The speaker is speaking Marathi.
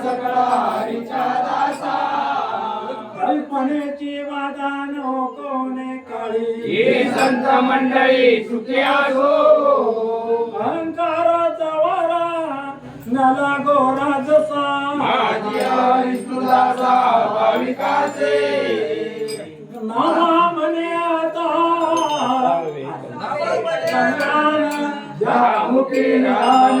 सकळा हरीच्या दासा कल्पनेची वादा कोणे काळी. ही संत मंडळी सुखी असो अहंकाराचा वारा नला गोरा जसा. माझी विष्णुदासा भाविकाचे नामा म्हणे आता. ज्या मुखी ज्ञान